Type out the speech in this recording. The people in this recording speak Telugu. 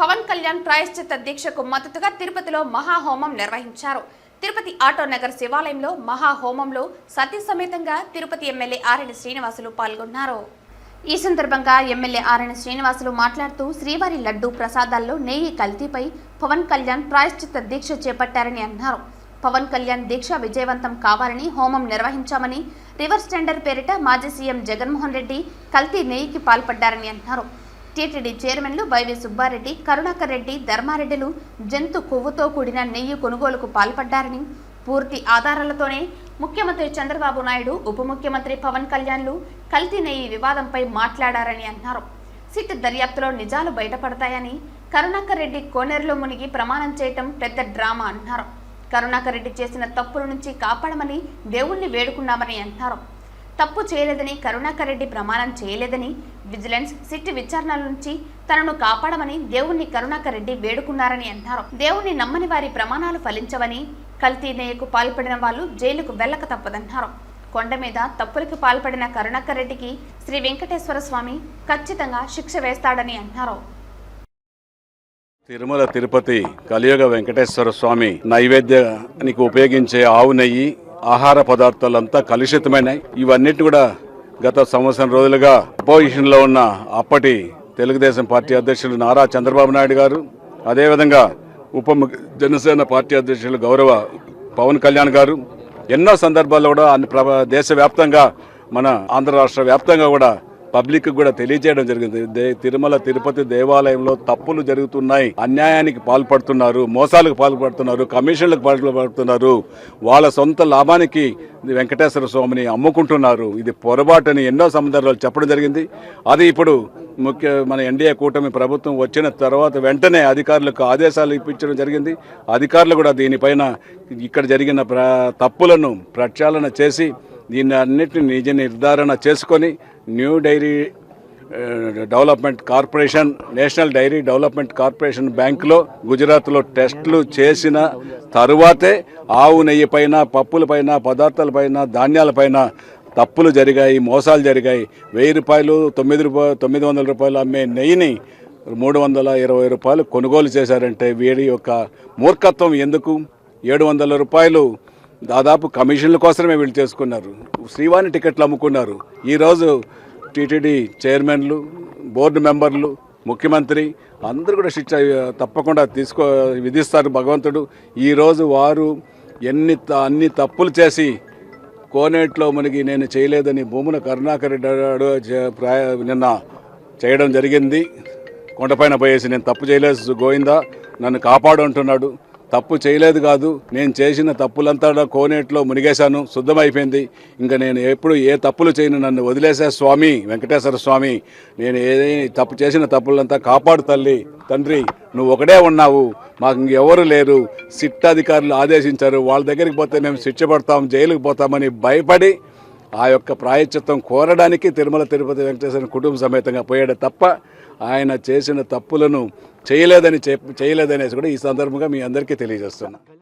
పవన్ కళ్యాణ్ ప్రాయశ్చిత్త దీక్షకు మద్దతుగా తిరుపతిలో మహాహోమం నిర్వహించారు. తిరుపతి ఆటో నగర్ శివాలయంలో మహాహోమంలో సతీ సమేతంగా తిరుపతి ఎమ్మెల్యే ఆర్ఎన్ శ్రీనివాసులు పాల్గొన్నారు. ఈ సందర్భంగా ఎమ్మెల్యే ఆర్ఎన్ శ్రీనివాసులు మాట్లాడుతూ శ్రీవారి లడ్డు ప్రసాదాల్లో నెయ్యి కల్తీపై పవన్ కళ్యాణ్ ప్రాయశ్చిత్త దీక్ష చేపట్టారని అన్నారు. పవన్ కళ్యాణ్ దీక్ష విజయవంతం కావాలని హోమం నిర్వహించామని రివర్స్ టెండర్ పేరిట మాజీ సీఎం జగన్మోహన్ రెడ్డి కల్తీ నెయ్యికి పాల్పడ్డారని అన్నారు. టీటీడీ చైర్మన్లు వైవి సుబ్బారెడ్డి కరుణాకర్ రెడ్డి ధర్మారెడ్డిలు జంతు కొవ్వుతో కూడిన నెయ్యి కొనుగోలుకు పాల్పడ్డారని పూర్తి ఆధారాలతోనే ముఖ్యమంత్రి చంద్రబాబు నాయుడు ఉప ముఖ్యమంత్రి పవన్ కళ్యాణ్లు కల్తీ నెయ్యి వివాదంపై మాట్లాడారని అన్నారు. సిట్ దర్యాప్తులో నిజాలు బయటపడతాయని కరుణాకర్ రెడ్డి కోనేరులో మునిగి ప్రమాణం చేయటం పెద్ద డ్రామా అన్నారు. కరుణాకర్ రెడ్డి చేసిన తప్పుల నుంచి కాపాడమని దేవుణ్ణి వేడుకున్నామని అన్నారు. తప్పు చేయలేదని కరుణాకర్ రెడ్డి ప్రమాణం చేయలేదని విజిలెన్స్ సిట్ విచారణల నుంచి తనను కాపాడమని దేవుణ్ణి కరుణాకర్ రెడ్డి వేడుకున్నారని అన్నారు దేవుణ్ణి నమ్మని వారి ప్రమాణాలు ఫలించవని కల్తీ నేయకు పాల్పడిన వాళ్ళు జైలుకు వెళ్ళక తప్పదన్నారు కొండ మీద తప్పులకు పాల్పడిన కరుణాకర్ రెడ్డికి శ్రీ వెంకటేశ్వర స్వామి ఖచ్చితంగా శిక్ష వేస్తాడని అన్నారు తిరుమల తిరుపతి కలియుగ వెంకటేశ్వర స్వామి నైవేద్యానికి ఉపయోగించే ఆవు నెయ్యి ఆహార పదార్థాలంతా కలుషితమైనాయి ఇవన్నిటి కూడా గత సంవత్సరం రోజులుగా అపోజిషన్లో ఉన్న అప్పటి తెలుగుదేశం పార్టీ అధ్యక్షులు నారా చంద్రబాబు నాయుడు గారు అదేవిధంగా ఉప ముఖ్య- జనసేన పార్టీ అధ్యక్షులు గౌరవ పవన్ కళ్యాణ్ గారు ఎన్నో సందర్భాల్లో కూడా దేశవ్యాప్తంగా మన ఆంధ్ర రాష్ట్ర వ్యాప్తంగా కూడా పబ్లిక్ కూడా తెలియజేయడం జరిగింది. దే- తిరుమల తిరుపతి దేవాలయంలో తప్పులు జరుగుతున్నాయి. అన్యాయానికి పాల్పడుతున్నారు మోసాలకు పాల్పడుతున్నారు కమిషన్లకు పాల్పడుతున్నారు. వాళ్ళ సొంత లాభానికి వెంకటేశ్వర స్వామిని అమ్ముకుంటున్నారు. ఇది పొరపాటని ఎన్నో సందర్భాలు చెప్పడం జరిగింది. అది ఇప్పుడు ముఖ్య మన ఎన్డీఏ కూటమి ప్రభుత్వం వచ్చిన తర్వాత వెంటనే అధికారులకు ఆదేశాలు ఇప్పించడం జరిగింది. అధికారులు కూడా దీనిపైన ఇక్కడ జరిగిన ప్ర తప్పులను ప్రక్షాళన చేసి దీన్ని అన్నిటిని నిజ నిర్ధారణ చేసుకొని new dairy development corporation national dairy development corporation బ్యాంకులో గుజరాత్లో టెస్టులు చేసిన తరువాతే ఆవు నెయ్యి పైన పప్పులపైన పదార్థాలపైన ధాన్యాలపైన తప్పులు జరిగాయి మోసాలు జరిగాయి. వెయ్యి రూపాయలు తొమ్మిది రూపాయలు తొమ్మిది వందల రూపాయలు అమ్మే నెయ్యిని మూడు వందల ఇరవై రూపాయలు కొనుగోలు చేశారంటే వీడి యొక్క మూర్ఖత్వం ఎందుకు? ఏడు వందల రూపాయలు దాదాపు కమిషన్ల కోసమే వీళ్ళు చేసుకున్నారు. శ్రీవాణి టికెట్లు అమ్ముకున్నారు. ఈరోజు టీటీడీ చైర్మన్లు బోర్డు మెంబర్లు ముఖ్యమంత్రి అందరూ కూడా శిక్ష తప్పకుండా తీసుకో విధిస్తారు భగవంతుడు. ఈరోజు వారు ఎన్ని త- అన్ని తప్పులు చేసి కోనేట్లో మునిగి నేను చేయలేదని భూమున కరుణాకర్ రెడ్డి ప్రాయ- నిన్న చేయడం జరిగింది. కొండపైన పోయేసి నేను తప్పు చేయలేదు గోవిందా నన్ను కాపాడు అంటున్నాడు. తప్పు చేయలేదు కాదు. నేను చేసిన తప్పులంతా కోనేట్లో మునిగేశాను. శుద్ధమైపోయింది. ఇంకా నేను ఎప్పుడు ఏ తప్పులు చేయను. నన్ను వదిలేసే స్వామి వెంకటేశ్వర స్వామి. నేను ఏ తప్పు చేసిన తప్పులంతా కాపాడు తల్లి. తండ్రి నువ్వు ఒకడే ఉన్నావు. మాకు ఇంకెవరు లేరు. సిట్ అధికారులు ఆదేశించారు. వాళ్ళ దగ్గరికి పోతే మేము శిక్ష పడతాం జైలుకు పోతామని భయపడి ఆ యొక్క ప్రాయచిత్వం కోరడానికి తిరుమల తిరుపతి వెంకటేశ్వర కుటుంబ సమేతంగా పోయాడు తప్ప ఆయన చేసిన తప్పులను చేయలేదని చెప్ చేయలేదనేసి కూడా ఈ సందర్భంగా మీ అందరికీ తెలియజేస్తున్నాను